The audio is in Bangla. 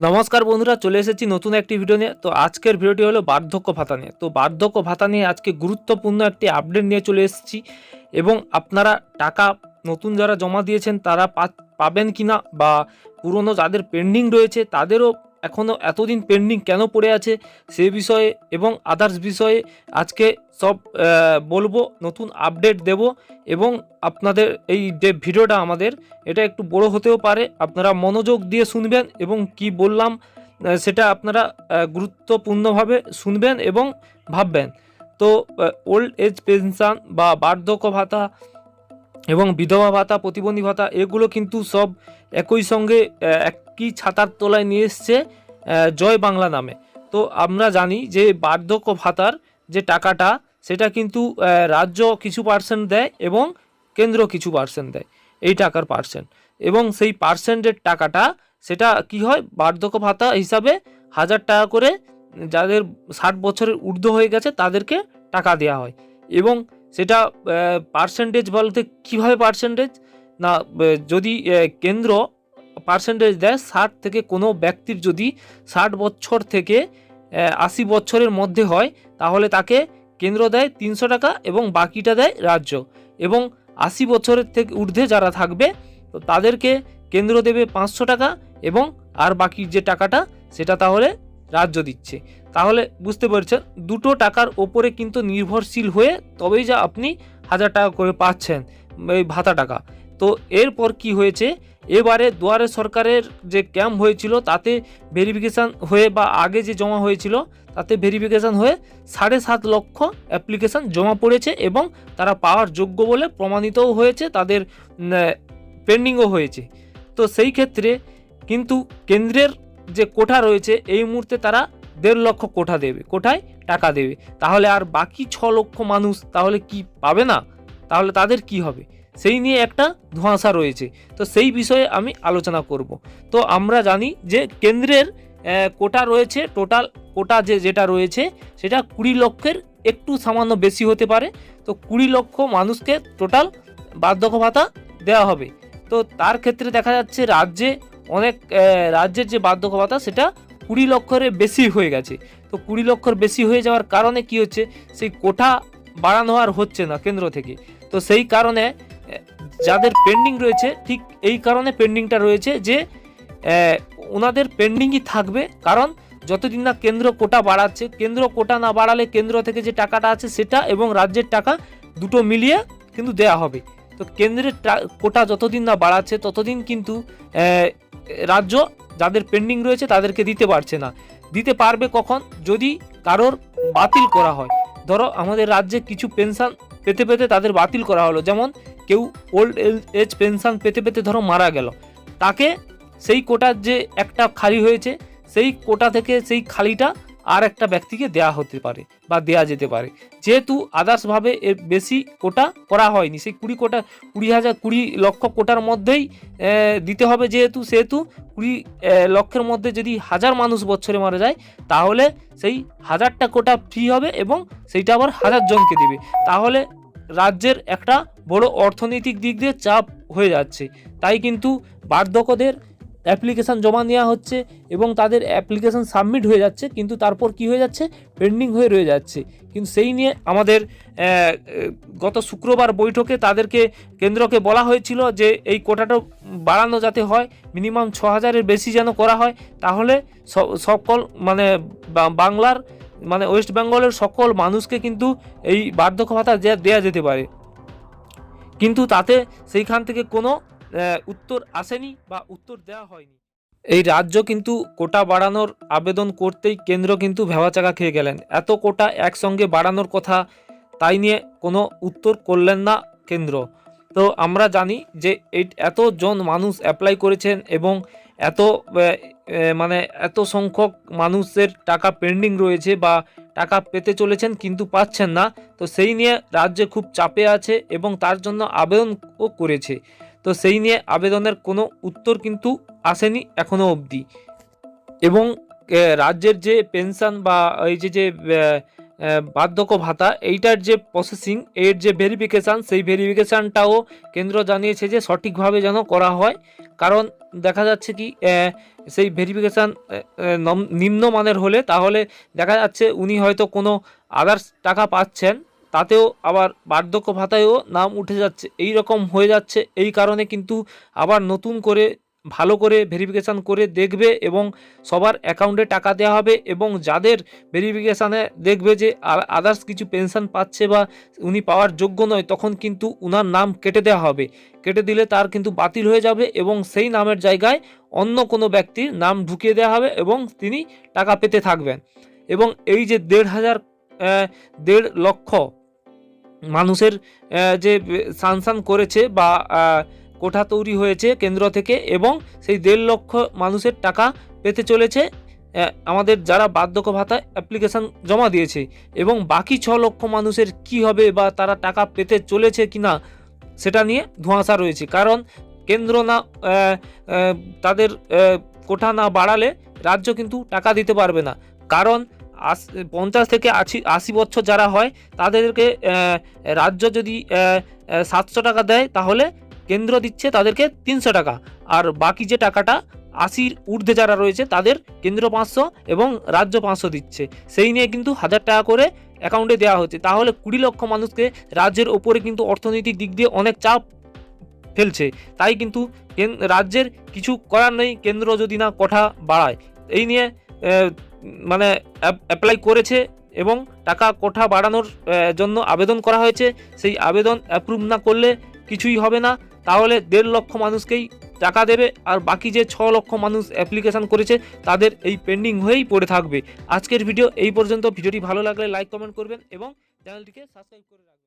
নমস্কার বন্ধুরা, চলে এসেছি নতুন একটি ভিডিও নিয়ে। তো আজকের ভিডিওটি হলো বার্ধক্য ভাতা নিয়ে। তো বার্ধক্য ভাতা নিয়ে আজকে গুরুত্বপূর্ণ একটি আপডেট নিয়ে চলে এসেছি। এবং আপনারা টাকা নতুন যারা জমা দিয়েছেন, তারা পাবেন কি না বা পুরনো যাদের পেন্ডিং রয়েছে, তাদেরও এখনও এতদিন পেন্ডিং কেন পড়ে আছে সে বিষয়ে এবং আদার্স বিষয়ে আজকে সব বলব নতুন আপডেট দেব এবং আপনাদের এই যে ভিডিওটা আমাদের এটা একটু বড় হতেও পারে। আপনারা মনোযোগ দিয়ে শুনবেন এবং কি বললাম সেটা আপনারা গুরুত্বপূর্ণভাবে শুনবেন এবং ভাববেন। তো ওল্ড এজ পেনশন বা বার্ধক্য ভাতা এবং বিধবা ভাতা প্রতিবন্ধী ভাতা এগুলো কিন্তু সব একই সঙ্গে আহ, একই ছাতার তলায় নিয়ে এসছে জয় বাংলা নামে। তো আমরা জানি যে বার্ধক্য ভাতার যে টাকাটা, সেটা কিন্তু রাজ্য কিছু পার্সেন্ট দেয় এবং কেন্দ্র কিছু পার্সেন্ট দেয়, এই টাকার পার্সেন্ট এবং সেই পার্সেন্টের টাকাটা, সেটা কি হয়? বার্ধক্য ভাতা হিসাবে হাজার টাকা করে যাদের ষাট বছরের ঊর্ধ্ব হয়ে গেছে, তাদেরকে টাকা দেওয়া হয়। এবং সেটা পার্সেন্টেজ বলতে কীভাবে পার্সেন্টেজ না যদি কেন্দ্র পার্সেন্টেজ দেয় ষাট থেকে কোনো ব্যক্তির যদি ষাট বছর থেকে আশি বছরের মধ্যে হয়, তাহলে তাকে কেন্দ্র দেয় তিনশো টাকা এবং বাকিটা দেয় রাজ্য। এবং আশি বছরের থেকে ঊর্ধ্বে যারা থাকবে, তো তাদেরকে কেন্দ্র দেবে পাঁচশো টাকা এবং আর বাকি যে টাকাটা, সেটা তাহলে রাজ্য দিচ্ছে। তাহলে বুঝতে পারছেন, দুটো টাকার ওপরে কিন্তু নির্ভরশীল হয়ে তবেই যা আপনি হাজার টাকা করে পাচ্ছেন, এই ভাতা টাকা। তো এরপর কি হয়েছে? এবারে দুয়ারে সরকারের যে ক্যাম্প হয়েছিল, তাতে ভেরিফিকেশান হয়ে বা আগে যে জমা হয়েছিল, তাতে ভেরিফিকেশান হয়ে সাড়ে সাত লক্ষ অ্যাপ্লিকেশান জমা পড়েছে এবং তারা পাওয়ার যোগ্য বলে প্রমাণিতও হয়েছে, তাদের পেন্ডিংও হয়েছে। তো সেই ক্ষেত্রে কিন্তু কেন্দ্রের যে কোঠা রয়েছে, এই মুহূর্তে তারা দেড় লক্ষ কোঠা দেবে, কোঠায় টাকা দেবে। তাহলে আর বাকি ছ লক্ষ মানুষ তাহলে কি পাবে না? তাহলে তাদের কি হবে? সেই নিয়ে একটা ধোঁয়াশা রয়েছে। তো সেই বিষয়ে আমি আলোচনা করব। তো আমরা জানি যে কেন্দ্রের কোটা রয়েছে, টোটাল কোটা যে যেটা রয়েছে, সেটা কুড়ি লক্ষের একটু সামান্য বেশি হতে পারে। তো কুড়ি লক্ষ মানুষকে টোটাল বার্ধক্য ভাতা দেওয়া হবে। তো তার ক্ষেত্রে দেখা যাচ্ছে রাজ্যে অনেক রাজ্যের যে বার্ধক্য ভাতা, সেটা কুড়ি লক্ষের বেশি হয়ে গেছে। তো কুড়ি লক্ষর বেশি হয়ে যাওয়ার কারণে কি হচ্ছে? সেই কোঠা বাড়ানো আর হচ্ছে না কেন্দ্র থেকে। তো সেই কারণে যাদের পেন্ডিং রয়েছে, ঠিক এই কারণে পেন্ডিংটা রয়েছে যে ওনাদের পেন্ডিংই থাকবে। কারণ যতদিন না কেন্দ্র কোটা বাড়াচ্ছে, কেন্দ্র কোটা না বাড়ালে কেন্দ্র থেকে যে টাকাটা আছে সেটা এবং রাজ্যের টাকা দুটো মিলিয়ে কিন্তু দেয়া হবে। তো কেন্দ্রের কোটা যতদিন না বাড়াচ্ছে, ততদিন কিন্তু রাজ্য যাদের পেন্ডিং রয়েছে তাদেরকে দিতে পারছে না। দিতে পারবে কখন? যদি কারোর বাতিল করা হয়। ধরো আমাদের রাজ্যে কিছু পেনশন পেতে পেতে তাদের বাতিল করা হলো। যেমন কেউ ওল্ড এজ পেনশন পেতে পেতে ধরো মারা গেল। তাকে সেই কোটার যে একটা খালি হয়েছে, সেই কোটা থেকে সেই খালিটা আর একটা ব্যক্তিকে দেয়া হতে পারে বা দেয়া যেতে পারে। যেহেতু আদার্সভাবে এর বেশি কোটা করা হয়নি, সেই কুড়ি কোটা, কুড়ি হাজার, কুড়ি লক্ষ কোটার মধ্যেই দিতে হবে যেহেতু, সেহেতু কুড়ি লক্ষের মধ্যে যদি হাজার মানুষ বছরে মারা যায়, তাহলে সেই হাজারটা কোটা ফ্রি হবে এবং সেইটা আবার হাজার জনকে দেবে। তাহলে রাজ্যের একটা বড় অর্থনৈতিক দিক দিয়ে চাপ হয়ে যাচ্ছে। তাই কিন্তু বার্ধক্যদের অ্যাপ্লিকেশান জমা নেওয়া হচ্ছে এবং তাদের অ্যাপ্লিকেশান সাবমিট হয়ে যাচ্ছে, কিন্তু তারপর কি হয়ে যাচ্ছে? পেন্ডিং হয়ে রয়ে যাচ্ছে। কিন্তু সেই নিয়ে আমাদের গত শুক্রবার বৈঠকে তাদেরকে কেন্দ্রকে বলা হয়েছিল যে এই কোটাটা বাড়ানো যাতে হয়, মিনিমাম ছ হাজারের বেশি যেন করা হয়, তাহলে সকল মানে বাংলার মানে ওয়েস্ট বেঙ্গলের সকল মানুষকে কিন্তু এই বার্ধক্য ভাতা দেয়া যেতে পারে। কিন্তু তাতে সেইখান থেকে কোনো উত্তর আসেনি বা উত্তর দেওয়া হয়নি। এই রাজ্য কিন্তু কোটা বাড়ানোর আবেদন করতেই কেন্দ্র কিন্তু ভেবাচাকা খেয়ে গেলেন। এত কোটা একসঙ্গে বাড়ানোর কথা তাই নিয়ে কোনো উত্তর করলেন না কেন্দ্র। তো আমরা জানি যে এতজন মানুষ অ্যাপ্লাই করেছেন এবং এত মানে এত সংখ্যক মানুষের টাকা পেন্ডিং রয়েছে বা টাকা পেতে চলেছেন কিন্তু পাচ্ছেন না। তো সেই নিয়ে রাজ্যে খুব চাপে আছে এবং তার জন্য আবেদনও করেছে। তো সেই নিয়ে আবেদনের কোনো উত্তর কিন্তু আসেনি এখনও অবধি। এবং রাজ্যের যে পেনশন বা এই যে যে বার্ধক্য ভাতা, এইটার যে প্রসেসিং এর যে ভেরিফিকেশান সেই ভেরিফিকেশানটাও কেন্দ্র জানিয়েছে যে সঠিকভাবে যেন করা হয়। কারণ দেখা যাচ্ছে কি সেই ভেরিফিকেশান নিম্নমানের হলে তাহলে দেখা যাচ্ছে উনি হয়তো কোনো আদার্স টাকা পাচ্ছেন। তাতেও আবার বার্ধক্য ভাতায়ও নাম উঠে যাচ্ছে। এই রকম হয়ে যাচ্ছে। এই কারণে কিন্তু আবার নতুন করে, ভালো করে ভেরিফিকেশান করে দেখবে এবং সবার অ্যাকাউন্টে টাকা দেওয়া হবে এবং যাদের ভেরিফিকেশানে দেখবে যে আদার্স কিছু পেনশন পাচ্ছে বা উনি পাওয়ার যোগ্য নয়, তখন কিন্তু উনার নাম কেটে দেওয়া হবে। কেটে দিলে তার কিন্তু বাতিল হয়ে যাবে এবং সেই নামের জায়গায় অন্য কোনো ব্যক্তির নাম ঢুকিয়ে দেওয়া হবে এবং তিনি টাকা পেতে থাকবেন। এবং এই যে দেড় হাজার দেড় লক্ষ মানুষের যে সানসান করেছে বা কোঠা তৈরি হয়েছে কেন্দ্র থেকে এবং সেই দেড় লক্ষ মানুষের টাকা পেতে চলেছে আমাদের যারা বার্ধক্য ভাতা অ্যাপ্লিকেশান জমা দিয়েছে এবং বাকি ছ লক্ষ মানুষের কি হবে বা তারা টাকা পেতে চলেছে কি না, সেটা নিয়ে ধোঁয়াশা রয়েছে। কারণ কেন্দ্র না তাদের কোঠা না বাড়ালে রাজ্য কিন্তু টাকা দিতে পারবে না। কারণ পঞ্চাশ থেকে আশি আশি বছর যারা হয়, তাদেরকে রাজ্য যদি সাতশো টাকা দেয়, তাহলে কেন্দ্র দিচ্ছে তাদেরকে তিনশো টাকা। আর বাকি যে টাকাটা আশির ঊর্ধ্বে যারা রয়েছে, তাদের কেন্দ্র পাঁচশো এবং রাজ্য পাঁচশো দিচ্ছে। সেই নিয়ে কিন্তু হাজার টাকা করে অ্যাকাউন্টে দেওয়া হচ্ছে। তাহলে কুড়ি লক্ষ মানুষকে রাজ্যের ওপরে কিন্তু অর্থনৈতিক দিক দিয়ে অনেক চাপ ফেলছে। তাই কিন্তু কেন- রাজ্যের কিছু করার নেই, কেন্দ্র যদি না কোঠা বাড়ায়। এই নিয়ে মানে অ্যাপ্লাই করেছে এবং টাকা কোঠা বাড়ানোর জন্য আবেদন করা হয়েছে। সেই আবেদন অ্যাপ্রুভ না করলে কিছুই হবে না। তাহলে দেড় লক্ষ মানুষকেই টাকা দেবে আর বাকি যে ছ লক্ষ মানুষ অ্যাপ্লিকেশন করেছে, তাদের এই পেন্ডিং হয়েই পড়ে থাকবে। আজকের ভিডিও এই পর্যন্ত। ভিডিওটি ভালো লাগলে লাইক কমেন্ট করবেন এবং চ্যানেলটিকে সাবস্ক্রাইব করে রাখবেন।